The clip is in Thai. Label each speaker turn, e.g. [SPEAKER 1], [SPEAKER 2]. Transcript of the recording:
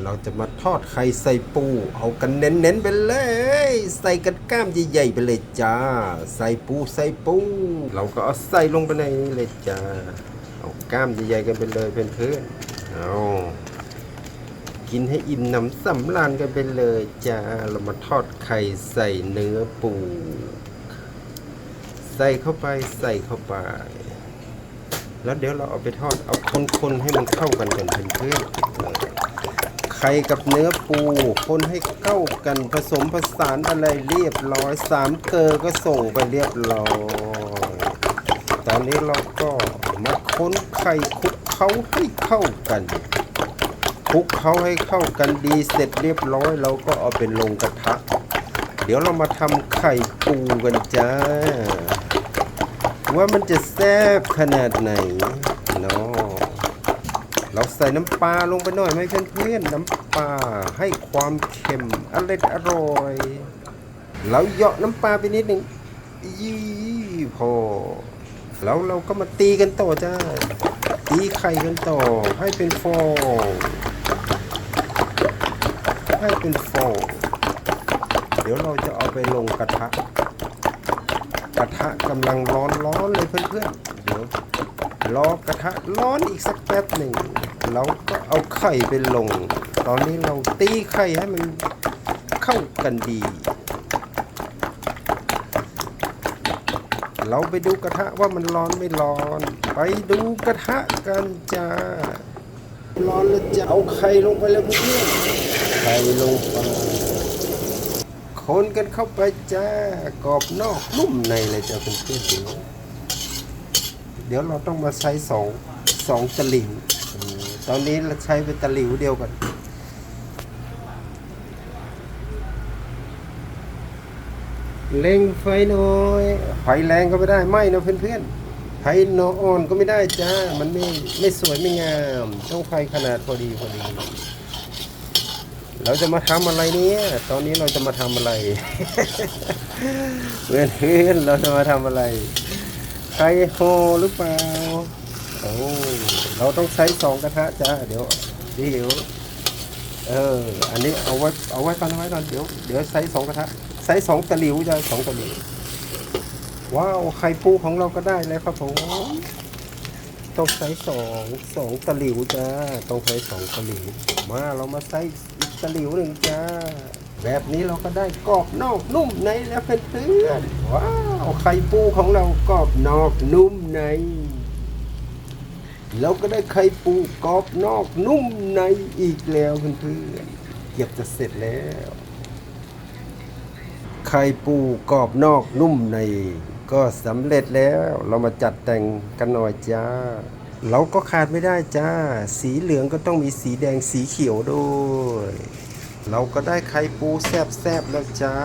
[SPEAKER 1] เราจะมาทอดไข่ใส่ปู เอากันเน้นๆไปเลย ใส่กันกล้ามใหญ่ๆไปเลยจ้า ใส่ปูใส่ปู เราก็เอาใส่ลงไปในนี้เลยจ้า เอากล้ามใหญ่ๆกันไปเลยเพื่อนๆเอากินให้อิ่มหนำสำราญกันไปเลยจ้า เรามาทอดไข่ใส่เนื้อปู ใส่เข้าไปใส่เข้าไป แล้วเดี๋ยวเราเอาไปทอดเอาคนๆให้มันเข้ากันกันเพื่อนๆ ไข่กับเนื้อปู คนให้เข้ากันผสมผสานอะไรเรียบร้อยสามเกลอก็ส่งไปเรียบร้อยตอนนี้เราก็มาค้นไข่คลุกเขาให้เข้ากันคลุกเขาให้เข้ากันดีเสร็จเรียบร้อยเราก็เอาไปลงกระทะ เดี๋ยวเรามาทำไข่ปูกันจ้า ว่ามันจะแซ่บขนาดไหนเนาะ เราใส่น้ำปลาลงไปหน่อยไหมเพื่อนๆน้ำปลาให้ความเค็มอร่อยอร่อยเราเหยาะน้ำปลาไปนิดหนึ่งยี่พอ แล้วเราก็มาตีกันต่อจ้า ตีไข่กันต่อ ให้เป็นฟองให้เป็นฟองเดี๋ยวเราจะเอาไปลงกระทะกระ ทะกำลังร้อนร้อนเลยเพื่อนๆเดี๋ยวรอกระทะร้อนอีกสักแป๊บหนึ่งเราก็เอาไข่ไปลง ตอนนี้เราตีไข่ให้มันเข้ากันดี เราไปดูกระทะว่ามันร้อนไม่ร้อน ไปดูกระทะกันจ้า ร้อนแล้วจะเอาไข่ลงไปแล้วเพื่อนๆไข่ลงไป คนกันเข้าไปจ้ากรอบนอกนุ่มในเลยจ้าเป็นเพื่อนเดี๋ยวเดี๋ยวเราต้องมาใช้สองสองตะหลิวตอนนี้เราใช้เป็นตะหลิวเดียวกันเร่งไฟหน่อยไฟแรงก็ไม่ได้ไหมนะเพื่อนๆไฟโนอ่อนก็ไม่ได้จ้า มันไม่ไม่สวยไม่งาม ต้องไฟขนาดพอดีพอดี เราจะมาทำอะไรเนี่ย ตอนนี้เราจะมาทำอะไรเพื่อนเพื่อนเราจะมาทำอะไรไข่โฮหรือเปล่า โอ้เราต้องใช้สองกระทะจ้าเดี๋ยวเดี๋ยวเออ อันนี้เอาไว้เอาไว้ก่อนเอาไว้ก่อนเดี๋ยวเดี๋ยวใช้สองกระทะใช้สองตะหลิวจ้าสองตะหลิวว้าวไข่ปูของเราก็ได้แล้วครับผมต้องใช้สองสองตะหลิวจ้าต้องใช้สองตะหลิวมาเรามาใส่อีก ตะหลิวหนึ่งจ้า แบบนี้เราก็ได้กรอบนอกนุ่มในแล้วเพื่อนๆว้าวไข่ปูของเรากรอบนอกนุ่มในเราก็ได้ไข่ปูกรอบนอกนุ่มในอีกแล้วเพื่อนๆเกือบจะเสร็จแล้วไข่ปูกรอบนอกนุ่มใน ก็สำเร็จแล้วเรามาจัดแต่งกันหน่อยจ้า เราก็ขาดไม่ได้จ้า สีเหลืองก็ต้องมีสีแดงสีเขียวด้วย เราก็ได้ไข่ปูแซบๆแล้วจ้า